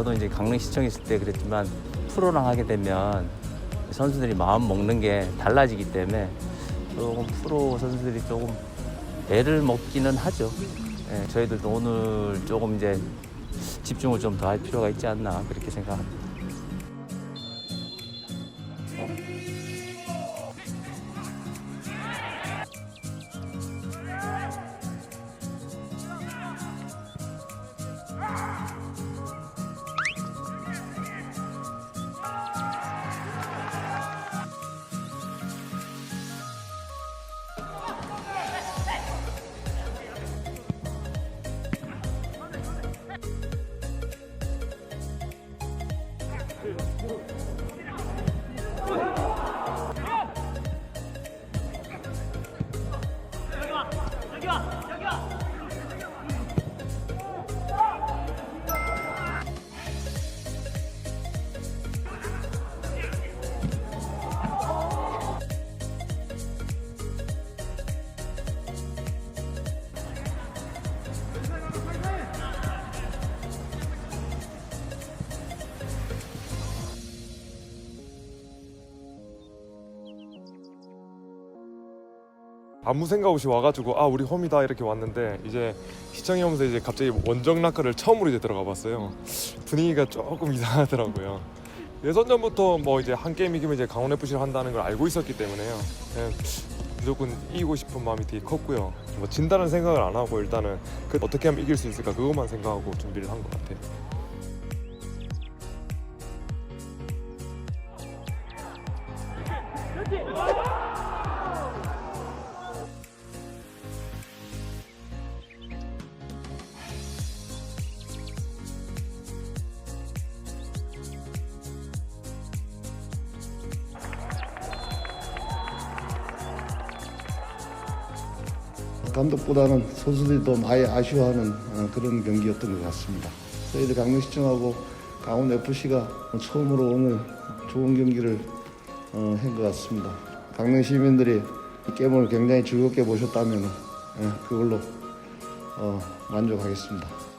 저도 이제 강릉 시청에 있을 때 그랬지만 프로랑 하게 되면 선수들이 마음 먹는 게 달라지기 때문에 조금 프로 선수들이 조금 애를 먹기는 하죠. 예, 저희들도 오늘 조금 이제 집중을 좀 더 할 필요가 있지 않나 그렇게 생각합니다. 여기 와! 여기 와! 아무 생각 없이 와가지고 아 우리 홈이다 이렇게 왔는데 이제 시청에 오면서 이제 갑자기 원정 라커를 처음으로 이제 들어가 봤어요. 분위기가 조금 이상하더라고요. 예선전부터 뭐 이제 한 게임 이기면 이제 강원 FC를 한다는 걸 알고 있었기 때문에요. 그냥 무조건 이기고 싶은 마음이 되게 컸고요. 뭐 진다는 생각을 안 하고 일단은 그 어떻게 하면 이길 수 있을까 그것만 생각하고 준비를 한 것 같아요 감독보다는 선수들이 더 많이 아쉬워하는 어, 그런 경기였던 것 같습니다. 저희들 강릉시청하고 강원 FC가 처음으로 오늘 좋은 경기를 어, 한것 같습니다. 강릉 시민들이 이 게임을 굉장히 즐겁게 보셨다면 예, 그걸로 어, 만족하겠습니다.